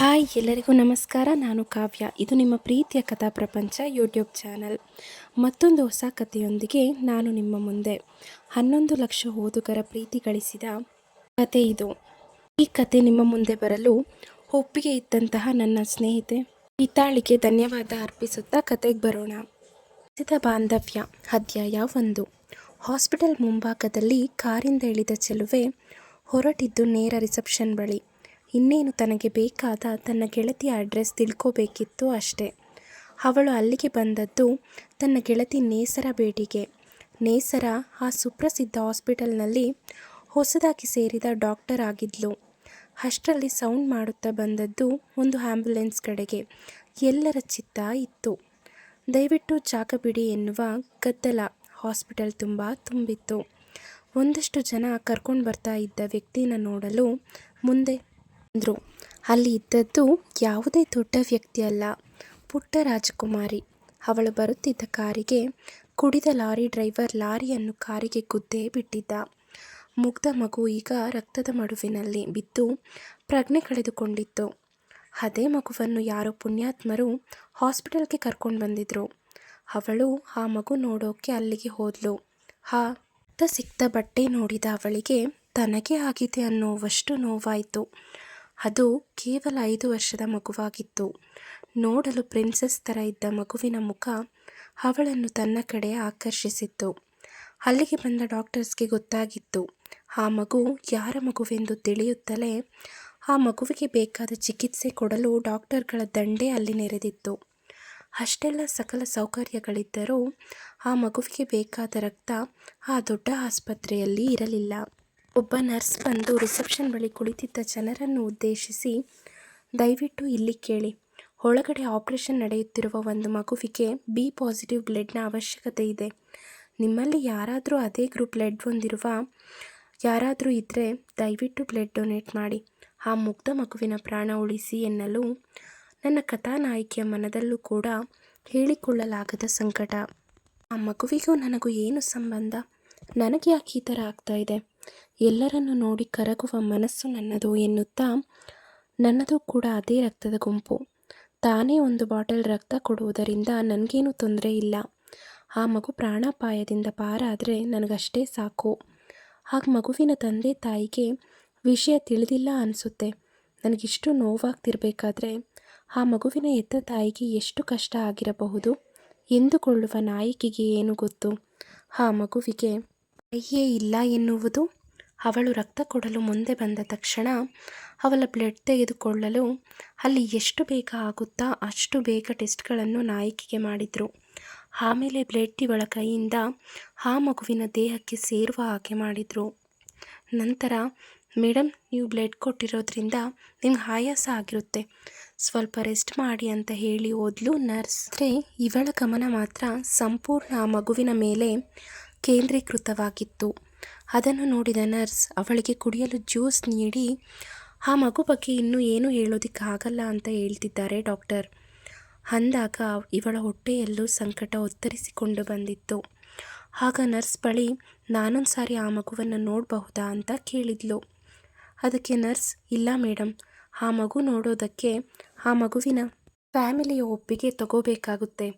Hi, ಎಲ್ಲರಿಗೂ ನಮಸ್ಕಾರ. ನಾನು ಕಾವ್ಯ. ಇದು ನಿಮ್ಮ ಪ್ರೀತಿಯ ಕಥಾ ಪ್ರಪಂಚ ಯೂಟ್ಯೂಬ್ ಚಾನಲ್. ಮತ್ತೊಂದು ಹೊಸ ಕಥೆಯೊಂದಿಗೆ ನಾನು ನಿಮ್ಮ ಮುಂದೆ. ಹನ್ನೊಂದು ಲಕ್ಷ ಓದುಗರ ಪ್ರೀತಿ ಗಳಿಸಿದ ಕತೆ ಇದು. ಈ ಕತೆ ನಿಮ್ಮ ಮುಂದೆ ಬರಲು ಒಪ್ಪಿಗೆ ಇದ್ದಂತಹ ನನ್ನ ಸ್ನೇಹಿತೆ ಪಿತಾಳಿಗೆ ಧನ್ಯವಾದ ಅರ್ಪಿಸುತ್ತಾ ಕತೆಗೆ ಬರೋಣ. ಸಿದ ಬಾಂಧವ್ಯ, ಅಧ್ಯಾಯ ಒಂದು. ಹಾಸ್ಪಿಟಲ್ ಮುಂಭಾಗದಲ್ಲಿ ಕಾರಿಂದ ಇಳಿದ ಚೆಲುವೆ ಹೊರಟಿದ್ದು ನೇರ ರಿಸೆಪ್ಷನ್ ಬಳಿ. ಇನ್ನೇನು ತನಗೆ ಬೇಕಾದ ತನ್ನ ಗೆಳತಿಯ ಅಡ್ರೆಸ್ ತಿಳ್ಕೋಬೇಕಿತ್ತು ಅಷ್ಟೇ. ಅವಳು ಅಲ್ಲಿಗೆ ಬಂದದ್ದು ತನ್ನ ಗೆಳತಿ ನೇಸರ ಬೇಡಿಗೆ ನೇಸರ ಆ ಸುಪ್ರಸಿದ್ಧ ಹಾಸ್ಪಿಟಲ್ನಲ್ಲಿ ಹೊಸದಾಗಿ ಸೇರಿದ ಡಾಕ್ಟರ್ ಆಗಿದ್ಲು. ಅಷ್ಟರಲ್ಲಿ ಸೌಂಡ್ ಮಾಡುತ್ತಾ ಬಂದದ್ದು ಒಂದು ಆ್ಯಂಬುಲೆನ್ಸ್ ಕಡೆಗೆ. ಎಲ್ಲರ ಚಿತ್ತ ಇತ್ತು. ದಯವಿಟ್ಟು ಜಾಗ ಬಿಡಿ ಎನ್ನುವ ಗದ್ದಲ ಹಾಸ್ಪಿಟಲ್ ತುಂಬ ತುಂಬಿತ್ತು. ಒಂದಷ್ಟು ಜನ ಕರ್ಕೊಂಡು ಬರ್ತಾ ಇದ್ದ ವ್ಯಕ್ತಿನ ನೋಡಲು ಮುಂದೆ ಅಂದರು. ಅಲ್ಲಿ ಇದ್ದದ್ದು ಯಾವುದೇ ದೊಡ್ಡ ವ್ಯಕ್ತಿಯಲ್ಲ ಪುಟ್ಟ ರಾಜಕುಮಾರಿ. ಅವಳು ಬರುತ್ತಿದ್ದ ಕಾರಿಗೆ ಕುಡಿದ ಲಾರಿ ಡ್ರೈವರ್ ಲಾರಿಯನ್ನು ಕಾರಿಗೆ ಗುದ್ದೇ ಬಿಟ್ಟಿದ್ದ. ಮುಗ್ಧ ಮಗು ಈಗ ರಕ್ತದ ಮಡುವಿನಲ್ಲಿ ಬಿದ್ದು ಪ್ರಜ್ಞೆ ಕಳೆದುಕೊಂಡಿತ್ತು. ಅದೇ ಮಗುವನ್ನು ಯಾರೋ ಪುಣ್ಯಾತ್ಮರು ಹಾಸ್ಪಿಟಲ್ಗೆ ಕರ್ಕೊಂಡು ಬಂದಿದ್ರು. ಅವಳು ಆ ಮಗು ನೋಡೋಕೆ ಅಲ್ಲಿಗೆ ಹೋದ್ಲು. ಆ ಸಿಕ್ತ ಬಟ್ಟೆ ನೋಡಿದ ಅವಳಿಗೆ, ತನಗೆ ಆಗಿದೆ ಅನ್ನೋವಷ್ಟು ನೋವಾಯಿತು. ಅದು ಕೇವಲ ಐದು ವರ್ಷದ ಮಗುವಾಗಿತ್ತು. ನೋಡಲು ಪ್ರಿನ್ಸೆಸ್ ಥರ ಇದ್ದ ಮಗುವಿನ ಮುಖ ಅವಳನ್ನು ತನ್ನ ಕಡೆ ಆಕರ್ಷಿಸಿತ್ತು. ಅಲ್ಲಿಗೆ ಬಂದ ಡಾಕ್ಟರ್ಸ್ಗೆ ಗೊತ್ತಾಗಿತ್ತು. ಆ ಮಗು ಯಾರ ಮಗುವೆಂದು ತಿಳಿಯುತ್ತಲೇ ಆ ಮಗುವಿಗೆ ಬೇಕಾದ ಚಿಕಿತ್ಸೆ ಕೊಡಲು ಡಾಕ್ಟರ್ಗಳ ದಂಡೆ ಅಲ್ಲಿ ನೆರೆದಿತ್ತು. ಅಷ್ಟೆಲ್ಲ ಸಕಲ ಸೌಕರ್ಯಗಳಿದ್ದರೂ ಆ ಮಗುವಿಗೆ ಬೇಕಾದ ರಕ್ತ ಆ ದೊಡ್ಡ ಆಸ್ಪತ್ರೆಯಲ್ಲಿ ಇರಲಿಲ್ಲ. ಒಬ್ಬ ನರ್ಸ್ ಬಂದು ರಿಸೆಪ್ಷನ್ ಬಳಿ ಕುಳಿತಿದ್ದ ಜನರನ್ನು ಉದ್ದೇಶಿಸಿ, ದಯವಿಟ್ಟು ಇಲ್ಲಿ ಕೇಳಿ. ಒಳಗಡೆ ಆಪರೇಷನ್ ನಡೆಯುತ್ತಿರುವ ಒಂದು ಮಗುವಿಗೆ ಬಿ ಪಾಸಿಟಿವ್ ಬ್ಲಡ್ನ ಅವಶ್ಯಕತೆ ಇದೆ. ನಿಮ್ಮಲ್ಲಿ ಯಾರಾದರೂ ಅದೇ ಗ್ರೂಪ್ ಬ್ಲಡ್ ಹೊಂದಿರುವ ಯಾರಾದರೂ ಇದ್ದರೆ ದಯವಿಟ್ಟು ಬ್ಲಡ್ ಡೊನೇಟ್ ಮಾಡಿ. ಆ ಮುಗ್ಧ ಮಗುವಿನ ಪ್ರಾಣ ಉಳಿಸಿ ಎನ್ನಲು ನನ್ನ ಕಥಾನಾಯಕಿಯ ಮನದಲ್ಲೂ ಕೂಡ ಹೇಳಿಕೊಳ್ಳಲಾಗದ ಸಂಕಟ. ಆ ಮಗುವಿಗೂ ನನಗೂ ಏನು ಸಂಬಂಧ? ನನಗೆ ಯಾಕೆ ಈ ಥರ ಆಗ್ತಾ ಇದೆ? ಎಲ್ಲರನ್ನು ನೋಡಿ ಕರಗುವ ಮನಸ್ಸು ನನ್ನದು ಎನ್ನುತ್ತಾ, ನನ್ನದು ಕೂಡ ಅದೇ ರಕ್ತದ ಗುಂಪು. ತಾನೇ ಒಂದು ಬಾಟಲ್ ರಕ್ತ ಕೊಡುವುದರಿಂದ ನನಗೇನು ತೊಂದರೆ ಇಲ್ಲ. ಆ ಮಗು ಪ್ರಾಣಾಪಾಯದಿಂದ ಪಾರಾದರೆ ನನಗಷ್ಟೇ ಸಾಕು. ಹಾಗೆ ಮಗುವಿನ ತಂದೆ ತಾಯಿಗೆ ವಿಷಯ ತಿಳಿದಿಲ್ಲ ಅನಿಸುತ್ತೆ. ನನಗಿಷ್ಟು ನೋವಾಗ್ತಿರಬೇಕಾದ್ರೆ ಆ ಮಗುವಿನ ಎತ್ತ ತಾಯಿಗೆ ಎಷ್ಟು ಕಷ್ಟ ಆಗಿರಬಹುದು? ಎಂದುಕೊಳ್ಳುವ ನಾಯಕಿಗೆ ಏನು ಗೊತ್ತು? ಆ ಮಗುವಿಗೆ ಕೈಯೇ ಇಲ್ಲ ಎನ್ನುವುದು? ಅವಳು ರಕ್ತ ಕೊಡಲು ಮುಂದೆ ಬಂದ ತಕ್ಷಣ ಅವಳ ಬ್ಲಡ್ ತೆಗೆದುಕೊಳ್ಳಲು ಅಲ್ಲಿ ಎಷ್ಟು ಬೇಗ ಆಗುತ್ತಾ ಅಷ್ಟು ಬೇಗ ಟೆಸ್ಟ್ಗಳನ್ನು ನಾಯಕಿಗೆ ಮಾಡಿದರು. ಆಮೇಲೆ ಬ್ಲಡ್ ಇವಳ ಕೈಯಿಂದ ಆ ಮಗುವಿನ ದೇಹಕ್ಕೆ ಸೇರುವ ಹಾಗೆ ಮಾಡಿದರು. ನಂತರ ಮೇಡಮ್ ನೀವು ಬ್ಲಡ್ ಕೊಟ್ಟಿರೋದ್ರಿಂದ ನಿಮ್ಗೆ ಆಯಾಸ ಆಗಿರುತ್ತೆ. ಸ್ವಲ್ಪ ರೆಸ್ಟ್ ಮಾಡಿ ಅಂತ ಹೇಳಿ ಓದ್ಲು ನರ್ಸ್ ಇವಳ ಗಮನ ಮಾತ್ರ ಸಂಪೂರ್ಣ ಆ ಮಗುವಿನ ಮೇಲೆ ಕೇಂದ್ರೀಕೃತವಾಗಿತ್ತು. ಅದನ್ನು ನೋಡಿದ ನರ್ಸ್, ಅವಳಿಗೆ ಕುಡಿಯಲು ಜ್ಯೂಸ್ ನೀಡಿ, ಆ ಮಗು ಬಗ್ಗೆ ಇನ್ನೂ ಏನು ಹೇಳೋದಕ್ಕಾಗಲ್ಲ ಅಂತ ಹೇಳ್ತಿದ್ದಾರೆ ಡಾಕ್ಟರ್. ಅಂದಾಗ ಇವಳ ಹೊಟ್ಟೆಯಲ್ಲೂ ಸಂಕಟ ಒತ್ತರಿಸಿಕೊಂಡು ಬಂದಿತ್ತು. ಆಗ ನರ್ಸ್ ಬಳಿ, ನಾನೊಂದು ಸಾರಿ ಆ ಮಗುವನ್ನು ನೋಡಬಹುದಾ ಅಂತ ಕೇಳಿದ್ಲು. ಅದಕ್ಕೆ ನರ್ಸ್, ಇಲ್ಲ ಮೇಡಮ್ ಆ ಮಗು ನೋಡೋದಕ್ಕೆ ಆ ಮಗುವಿನ ಫ್ಯಾಮಿಲಿಯ ಒಪ್ಪಿಗೆ ತಗೋಬೇಕಾಗುತ್ತೆ.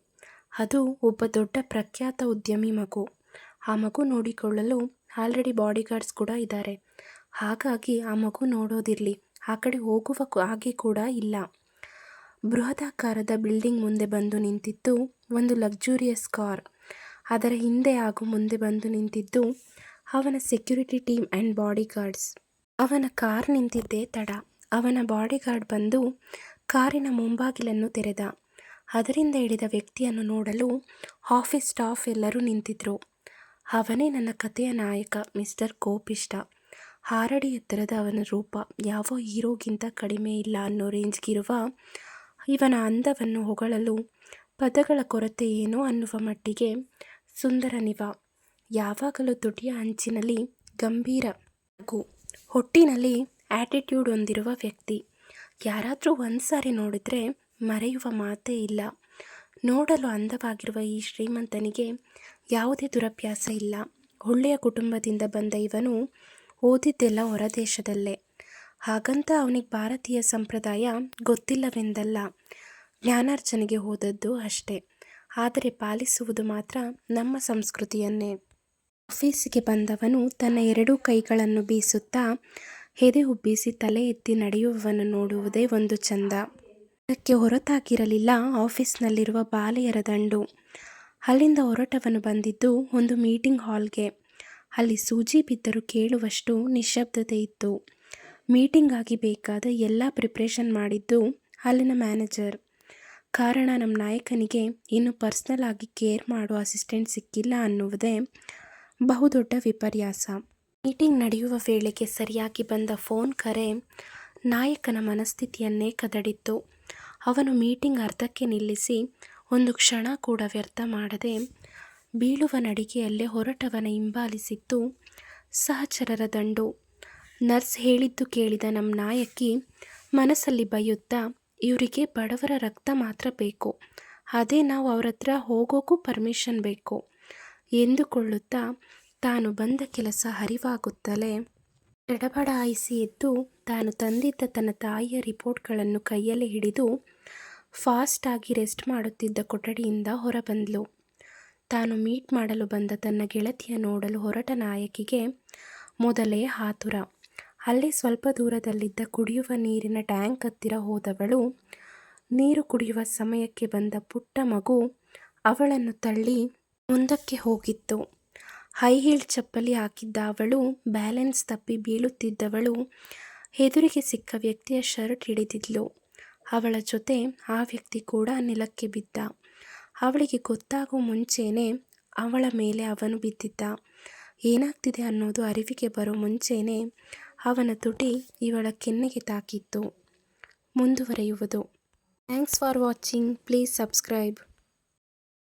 ಅದು ಒಬ್ಬ ದೊಡ್ಡ ಪ್ರಖ್ಯಾತ ಉದ್ಯಮಿ ಮಗು. ಆ ಮಗು ನೋಡಿಕೊಳ್ಳಲು ಆಲ್ರೆಡಿ ಬಾಡಿಗಾರ್ಡ್ಸ್ ಕೂಡ ಇದ್ದಾರೆ. ಹಾಗಾಗಿ ಆ ಮಗು ನೋಡೋದಿರಲಿ. ಆ ಕಡೆ ಹೋಗುವ ಹಾಗೆ ಕೂಡ ಇಲ್ಲ. ಬೃಹದಾಕಾರದ ಬಿಲ್ಡಿಂಗ್ ಮುಂದೆ ಬಂದು ನಿಂತಿದ್ದು ಒಂದು ಲಕ್ಸುರಿಯಸ್ ಕಾರ್. ಅದರ ಹಿಂದೆ ಹಾಗೂ ಮುಂದೆ ಬಂದು ನಿಂತಿದ್ದು ಅವನ ಸೆಕ್ಯೂರಿಟಿ ಟೀಮ್ ಆ್ಯಂಡ್ ಬಾಡಿಗಾರ್ಡ್ಸ್. ಅವನ ಕಾರ್ ನಿಂತಿದ್ದೇ ತಡ. ಅವನ ಬಾಡಿಗಾರ್ಡ್ ಬಂದು ಕಾರಿನ ಮುಂಬಾಗಿಲನ್ನು ತೆರೆದ. ಅದರಿಂದ ಹಿಡಿದ ವ್ಯಕ್ತಿಯನ್ನು ನೋಡಲು ಆಫೀಸ್ ಸ್ಟಾಫ್ ಎಲ್ಲರೂ ನಿಂತಿದ್ದರು ಅವನೇ ನನ್ನ ಕಥೆಯ ನಾಯಕ, ಮಿಸ್ಟರ್ ಕೋಪಿಷ್ಟ ಹಾರಡಿ ಎತ್ತರದ ಅವನ ರೂಪ, ಯಾವ ಹೀರೋಗಿಂತ ಕಡಿಮೆ ಇಲ್ಲ ಅನ್ನೋ ರೇಂಜ್ಗಿರುವ ಇವನ ಅಂದವನ್ನು ಹೊಗಳಲು ಪದಗಳ ಕೊರತೆ ಏನೋ ಅನ್ನುವ ಮಟ್ಟಿಗೆ ಸುಂದರ ನಿವ. ಯಾವಾಗಲೂ ತುಟಿಯ ಅಂಚಿನಲ್ಲಿ ಗಂಭೀರ ಹಾಗೂ ಹೊಟ್ಟಿನಲ್ಲಿ ಆ್ಯಟಿಟ್ಯೂಡ್ ಹೊಂದಿರುವ ವ್ಯಕ್ತಿ. ಯಾರಾದರೂ ಒಂದು ಸಾರಿ ನೋಡಿದರೆ ಮರೆಯುವ ಮಾತೇ ಇಲ್ಲ. ನೋಡಲು ಅಂದವಾಗಿರುವ ಈ ಶ್ರೀಮಂತನಿಗೆ ಯಾವುದೇ ದುರಭ್ಯಾಸ ಇಲ್ಲ. ಒಳ್ಳೆಯ ಕುಟುಂಬದಿಂದ ಬಂದ ಇವನು ಓದಿದ್ದೆಲ್ಲ ಹೊರದೇಶದಲ್ಲೇ ಹಾಗಂತ ಅವನಿಗೆ ಭಾರತೀಯ ಸಂಪ್ರದಾಯ ಗೊತ್ತಿಲ್ಲವೆಂದಲ್ಲ. ಜ್ಞಾನಾರ್ಜನೆಗೆ ಹೋದದ್ದು ಅಷ್ಟೇ. ಆದರೆ ಪಾಲಿಸುವುದು ಮಾತ್ರ ನಮ್ಮ ಸಂಸ್ಕೃತಿಯನ್ನೇ. ಆಫೀಸಿಗೆ ಬಂದವನು ತನ್ನ ಎರಡೂ ಕೈಗಳನ್ನು ಬೀಸುತ್ತಾ ಎದೆ ಉಬ್ಬಿಸಿ ತಲೆ ಎತ್ತಿ ನಡೆಯುವವನು ನೋಡುವುದೇ ಒಂದು ಚಂದ. ಅದಕ್ಕೆ ಹೊರತಾಗಿರಲಿಲ್ಲ ಆಫೀಸ್ನಲ್ಲಿರುವ ಬಾಲೆಯರ ದಂಡು. ಅಲ್ಲಿಂದ ಹೊರಟವನು ಬಂದಿದ್ದು ಒಂದು ಮೀಟಿಂಗ್ ಹಾಲ್ಗೆ. ಅಲ್ಲಿ ಸೂಜಿ ಬಿದ್ದರೂ ಕೇಳುವಷ್ಟು ನಿಶ್ಶಬ್ದತೆ ಇತ್ತು. ಮೀಟಿಂಗ್ ಆಗಿ ಬೇಕಾದ ಎಲ್ಲ ಪ್ರಿಪ್ರೇಷನ್ ಮಾಡಿದ್ದು ಅಲ್ಲಿನ ಮ್ಯಾನೇಜರ್. ಕಾರಣ ನಮ್ಮ ನಾಯಕನಿಗೆ ಇನ್ನು ಪರ್ಸ್ನಲ್ ಆಗಿ ಕೇರ್ ಮಾಡೋ ಅಸಿಸ್ಟೆಂಟ್ ಸಿಕ್ಕಿಲ್ಲ ಅನ್ನುವುದೇ ಬಹುದೊಡ್ಡ ವಿಪರ್ಯಾಸ. ಮೀಟಿಂಗ್ ನಡೆಯುವ ವೇಳೆಗೆ ಸರಿಯಾಗಿ ಬಂದ ಫೋನ್ ಕರೆ ನಾಯಕನ ಮನಸ್ಥಿತಿಯನ್ನೇ ಕದಡಿತ್ತು. ಅವನು ಮೀಟಿಂಗ್ ಅರ್ಧಕ್ಕೆ ನಿಲ್ಲಿಸಿ ಒಂದು ಕ್ಷಣ ಕೂಡ ವ್ಯರ್ಥ ಮಾಡದೆ ಬೀಳುವ ನಡಿಗೆಯಲ್ಲೇ ಹೊರಟವನ ಹಿಂಬಾಲಿಸಿತ್ತು ಸಹಚರರ ದಂಡು. ನರ್ಸ್ ಹೇಳಿದ್ದು ಕೇಳಿದ ನಮ್ಮ ನಾಯಕಿ ಮನಸ್ಸಲ್ಲಿ ಬೈಯುತ್ತಾ, ಇವರಿಗೆ ಬಡವರ ರಕ್ತ ಮಾತ್ರ ಬೇಕು. ಅದೇ ನಾವು ಅವ್ರ ಹತ್ರ ಹೋಗೋಕ್ಕೂ ಪರ್ಮಿಷನ್ ಬೇಕು. ಎಂದುಕೊಳ್ಳುತ್ತಾ, ತಾನು ಬಂದ ಕೆಲಸ ಹರಿವಾಗುತ್ತಲೇ ಎಡಬಡಾಯಿಸಿ ಎದ್ದು ತಾನು ತಂದಿದ್ದ ತನ್ನ ತಾಯಿಯ ರಿಪೋರ್ಟ್ಗಳನ್ನು ಕೈಯಲ್ಲಿ ಹಿಡಿದು ಫಾಸ್ಟಾಗಿ ರೆಸ್ಟ್ ಮಾಡುತ್ತಿದ್ದ ಕೊಠಡಿಯಿಂದ ಹೊರಬಂದಳು ತಾನು ಮೀಟ್ ಮಾಡಲು ಬಂದ ತನ್ನ ಗೆಳತಿಯ ನೋಡಲು ಹೊರಟ ನಾಯಕಿಗೆ ಮೊದಲೇ ಹಾತುರ. ಅಲ್ಲಿ ಸ್ವಲ್ಪ ದೂರದಲ್ಲಿದ್ದ ಕುಡಿಯುವ ನೀರಿನ ಟ್ಯಾಂಕ್ ಹತ್ತಿರ ಹೋದವಳು, ನೀರು ಕುಡಿಯುವ ಸಮಯಕ್ಕೆ ಬಂದ ಪುಟ್ಟ ಮಗು ಅವಳನ್ನು ತಳ್ಳಿ ಮುಂದಕ್ಕೆ ಹೋಗಿತ್ತು. ಹೈ ಹೀಲ್ ಚಪ್ಪಲಿ ಹಾಕಿದ್ದ ಅವಳು, ಬ್ಯಾಲೆನ್ಸ್ ತಪ್ಪಿ ಬೀಳುತ್ತಿದ್ದವಳು, ಎದುರಿಗೆ ಸಿಕ್ಕ ವ್ಯಕ್ತಿಯ ಶರ್ಟ್ ಹಿಡಿದಿದ್ಲು. ಅವಳ ಜೊತೆ ಆ ವ್ಯಕ್ತಿ ಕೂಡ ನೆಲಕ್ಕೆ ಬಿದ್ದ. ಅವಳಿಗೆ ಗೊತ್ತಾಗೋ ಮುಂಚೆನೇ ಅವಳ ಮೇಲೆ ಅವನು ಬಿದ್ದಿದ್ದ. ಏನಾಗ್ತಿದೆ ಅನ್ನೋದು ಅರಿವಿಗೆ ಬರೋ ಮುಂಚೆನೇ ಅವನ ತುಟಿ ಇವಳ ಕೆನ್ನೆಗೆ ತಾಕಿತ್ತು. ಮುಂದುವರೆಯುವುದು. Thanks for watching please subscribe